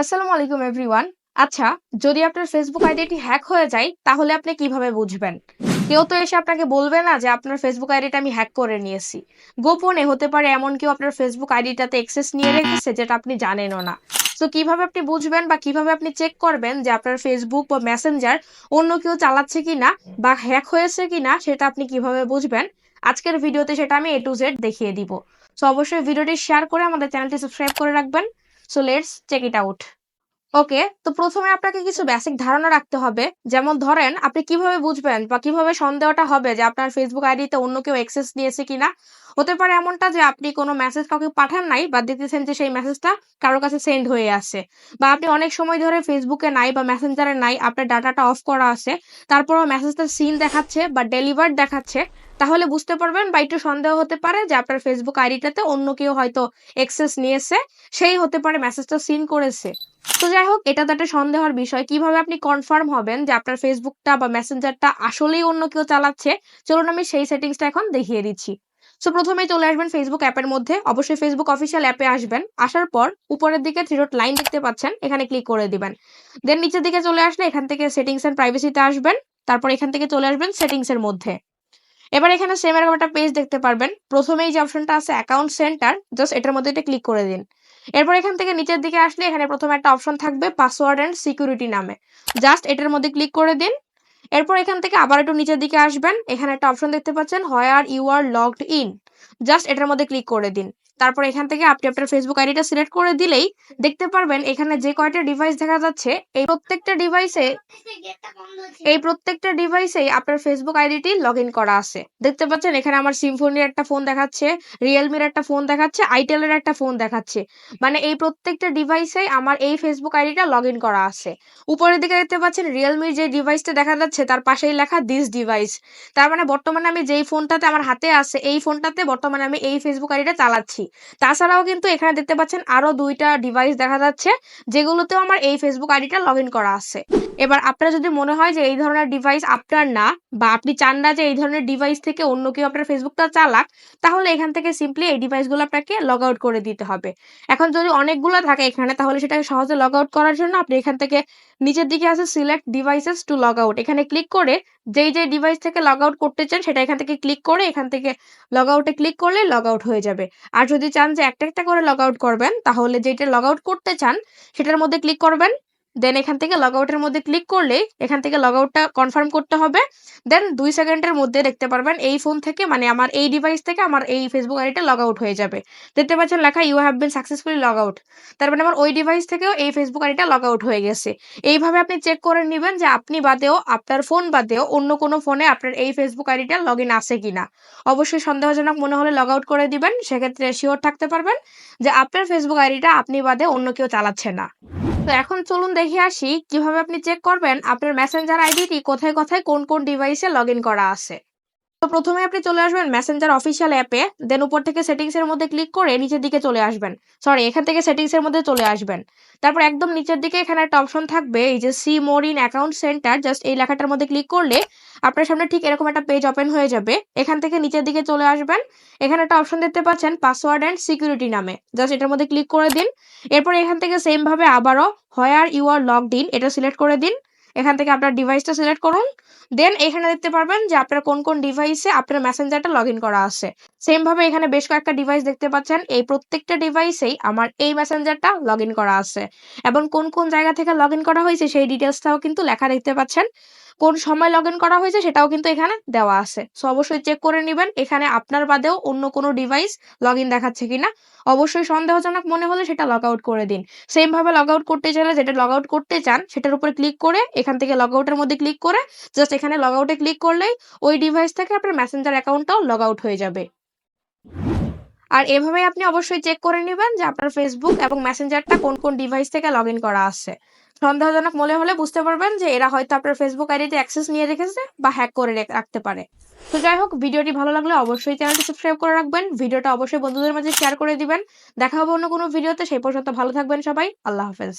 আসসালামু আলাইকুম এভরিওয়ান আচ্ছা যদি আপনার ফেসবুক আইডিটি হ্যাক হয়ে যায়, তাহলে আপনি কীভাবে বুঝবেন? কেউ তো এসে আপনাকে বলবে না যে আপনার ফেসবুক আইডিটা আমি হ্যাক করে নিয়েছি। গোপনে হতে পারে এমন কেউ আপনার ফেসবুক আইডিটাতে অ্যাক্সেস নিয়ে রেখেছে যেটা আপনি জানেনও না। তো কীভাবে আপনি বুঝবেন বা কীভাবে আপনি চেক করবেন যে আপনার ফেসবুক বা মেসেঞ্জার অন্য কেউ চালাচ্ছে কিনা বা হ্যাক হয়েছে কিনা সেটা আপনি কীভাবে বুঝবেন? আজকের ভিডিওতে সেটা আমি এ টু জেড দেখিয়ে দিব। সো অবশ্যই ভিডিওটি শেয়ার করে আমাদের চ্যানেলটি সাবস্ক্রাইব করে রাখবেন। So let's check it out okay তো প্রথমে আপনাকে কিছু বেসিক ধারণা রাখতে হবে। যেমন ধরেন, আপনি কীভাবে বুঝবেন বা কীভাবে সন্দেহটা হবে যে আপনার ফেসবুক আইডিতে অন্য কেউ অ্যাক্সেস নিয়েছে কিনা? হতে পারে এমনটা যে আপনি কোনো মেসেজ কাউকে পাঠান নাই বা দেখতেছেন যে সেই মেসেজটা কারোর কাছে সেন্ড হয়ে আছে বা আপনি অনেক সময় ধরে ফেসবুকে নাই বা মেসেঞ্জারে নাই, আপনার ডাটাটা অফ করা আছে, তারপরও মেসেজটা সিন দেখাচ্ছে বা ডেলিভার্ড দেখাচ্ছে, তাহলে বুঝতে পারবেন বা একটু সন্দেহ হতে পারে যে আপনার ফেসবুক আইডিটাতে অন্য কেউ হয়তো অ্যাক্সেস নিয়েছে, সেই হতে পারে মেসেজটা সিন করেছে। তো যাই হোক, এটা তো একটা সন্দেহের বিষয়। কীভাবে আপনি কনফার্ম হবেন যে আপনার ফেসবুকটা বা মেসেঞ্জারটা আসলেই অন্য কেউ চালাচ্ছে? চলুন আমি সেই সেটিংসটা এখন দেখিয়ে দিচ্ছি। সো প্রথমে চলে আসবেন ফেসবুক অ্যাপের মধ্যে। অবশ্যই ফেসবুক অফিসিয়াল অ্যাপে আসবেন। আসার পর উপরের দিকে থ্রি ডট লাইন দেখতে পাচ্ছেন। এখানে ক্লিক করে দিবেন। দেন নিচের দিকে চলে আসলে এখান থেকে সেটিংস এন্ড প্রাইভেসিতে আসবেন। তারপর এখান থেকে চলে আসবেন সেটিংস এর মধ্যে। এবার এখানে সেম এরকম একটা পেজ দেখতে পারবেন। প্রথমেই যে অপশনটা আছে অ্যাকাউন্ট সেন্টার জাস্ট এটার মধ্যে এটা ক্লিক করে দিন। এরপর এখান থেকে নিচের দিকে আসলে এখানে প্রথমে একটা অপশন থাকবে পাসওয়ার্ড অ্যান্ড সিকিউরিটি নামে। জাস্ট এটার মধ্যে ক্লিক করে দিন। এরপর এখান থেকে আবার একটু নিচের দিকে আসবেন। এখানে একটা অপশন দেখতে পাচ্ছেন where you are logged in just এটার মধ্যে ক্লিক করে দিন। তারপর এখান থেকে আপনি আপনার ফেসবুক আইডিটা সিলেক্ট করে দিলেই দেখতে পারবেন এখানে যে কয়টা ডিভাইস দেখা যাচ্ছে, এই প্রত্যেকটা ডিভাইসে এই প্রত্যেকটা ডিভাইসেই আপনার ফেসবুক আইডিটি লগ করা আছে। দেখতে পাচ্ছেন এখানে আমার সিম্ফোনির একটা ফোন দেখাচ্ছে রিয়েলমির একটা ফোন দেখাচ্ছে আইটেলের একটা ফোন দেখাচ্ছে। মানে এই প্রত্যেকটা ডিভাইসেই আমার এই ফেসবুক আইডিটা লগ করা আছে। উপরের দিকে দেখতে পাচ্ছেন রিয়েলমির যে ডিভাইসটা দেখা যাচ্ছে, তার পাশেই লেখা দিস ডিভাইস তার মানে বর্তমানে আমি যেই ফোনটাতে আমার হাতে আছে, এই ফোনটাতে বর্তমানে আমি এই ফেসবুক আইডিটা চালাচ্ছি। তাছাড়াও কিন্তু এখানে দেখতে পাচ্ছেন আরও দুইটা ডিভাইস দেখা যাচ্ছে, যেগুলোতেও আমার এই ফেসবুক আইডিটা লগ করা আছে। এবার আপনার যদি মনে হয় যে এই ধরনের ডিভাইস আপনার না, বা আপনি চান না যে এই ধরনের ডিভাইস থেকে অন্য কেউ আপনার ফেসবুকটা চালাক, তাহলে এখান থেকে সিম্পলি এই ডিভাইসগুলো আপনাকে লগ আউট করে দিতে হবে। এখন যদি অনেকগুলো থাকে এখানে, তাহলে সেটাকে সহজে লগ আউট করার জন্য আপনি এখান থেকে নিচের দিকে আছে select devices to log out এখানে ক্লিক করে যেই যে ডিভাইস থেকে লগ আউট করতে চান, সেটা এখান থেকে ক্লিক করে এখান থেকে লগ আউটে ক্লিক করলে লগ আউট হয়ে যাবে। আর যদি চান যে একটা একটা করে লগ আউট করবেন, তাহলে যেটা লগ আউট করতে চান, সেটার মধ্যে ক্লিক করবেন। দেন এখান থেকে লগ আউটের মধ্যে ক্লিক করলেই এখান থেকে লগ আউটটা কনফার্ম করতে হবে। দেন দুই সেকেন্ডের মধ্যে দেখতে পারবেন এই ফোন থেকে মানে আমার এই ডিভাইস থেকে আমার এই ফেসবুক আইডিটা লগ আউট হয়ে যাবে। দেখতে পাচ্ছেন লেখা you have been successfully log out তার মানে আমার ওই ডিভাইস থেকেও এই ফেসবুক আইডিটা লগ আউট হয়ে গেছে। এইভাবে আপনি চেক করে নেবেন যে আপনি বাদেও, আপনার ফোন বাদেও অন্য কোনো ফোনে আপনার এই ফেসবুক আইডিটা লগ ইন আছে কিনা। অবশ্যই সন্দেহজনক মনে হলে লগ আউট করে দিবেন, সেক্ষেত্রে শিওর থাকতে পারবেন যে আপনার ফেসবুক আইডিটা আপনি বাদে অন্য কেউ চালাচ্ছে না। তো এখন চলুন দেখে আসি কীভাবে আপনি চেক করবেন আপনার মেসেঞ্জার আইডিটি কোথায় কোথায় কোন কোন ডিভাইসে লগ করা আছে। তো প্রথমে আপনি চলে আসবেন মেসেঞ্জার অফিসিয়াল অ্যাপে দেন উপর থেকে সেটিংস এর মধ্যে ক্লিক করে নিচের দিকে চলে আসবেন। সরি এখান থেকে সেটিংস এর মধ্যে চলে আসবেন। তারপর একদম নিচের দিকে এখানে একটা অপশন থাকবে, এই যে see more in account centre just এই লেখাটার মধ্যে ক্লিক করলে আপনার সামনে ঠিক এরকম একটা পেজ ওপেন হয়ে যাবে। এখান থেকে নিচের দিকে চলে আসবেন। এখানে একটা অপশন দেখতে পাচ্ছেন পাসওয়ার্ড অ্যান্ড সিকিউরিটি নামে। জাস্ট এটার মধ্যে ক্লিক করে দিন। এরপর এখান থেকে সেম ভাবে আবারও where you are logged in এটা সিলেক্ট করে দিন। এখান থেকে আপনার ডিভাইসটা সিলেক্ট করুন। দেন এখানে দেখতে পারবেন যে আপনার কোন কোন ডিভাইসে আপনার মেসেঞ্জারটা লগ করা আছে। সেম ভাবে এখানে বেশ কয়েকটা ডিভাইস দেখতে পাচ্ছেন। এই প্রত্যেকটা ডিভাইসেই আমার এই মেসেঞ্জারটা লগ করা আছে। এবং কোন কোন জায়গা থেকে লগ করা হয়েছে সেই ডিটেলসটাও কিন্তু লেখা দেখতে পাচ্ছেন। কোন সময় লগ ইন করা হয়েছে সেটাও কিন্তু এখানে দেওয়া আছে। সো অবশ্যই চেক করে নেবেন। এখানে আপনার বাদেও অন্য কোনো ডিভাইস লগ ইন দেখাচ্ছে কিনা। অবশ্যই সন্দেহজনক মনে হলে সেটা লগ আউট করে দিন। সেম ভাবে লগ আউট করতে চাইলে যেটা লগ আউট করতে চান, সেটার উপরে ক্লিক করে, এখান থেকে লগ আউটের মধ্যে ক্লিক করে জাস্ট এখানে লগ আউটে ক্লিক করলেই ওই ডিভাইস থেকে আপনার মেসেঞ্জার অ্যাকাউন্টটাও লগ আউট হয়ে যাবে। আর এভাবেই আপনি অবশ্যই চেক করে নেবেন যে আপনার ফেসবুক এবং মেসেঞ্জারটা কোন কোন ডিভাইস থেকে লগ করা আছে। সন্দেহজনক মনে হলে বুঝতে পারবেন যে এরা হয়তো আপনার ফেসবুক আইডিতে অ্যাক্সেস নিয়ে রেখেছে বা হ্যাক করে রাখতে পারে। তো যাই হোক, ভিডিওটি ভালো লাগলে অবশ্যই চ্যানেলটি সাবস্ক্রাইব করে রাখবেন। ভিডিওটা অবশ্যই বন্ধুদের মাঝে শেয়ার করে দিবেন। দেখা হবে অন্য কোনো ভিডিওতে সেই পর্যন্ত ভালো থাকবেন সবাই। আল্লাহ হাফেজ।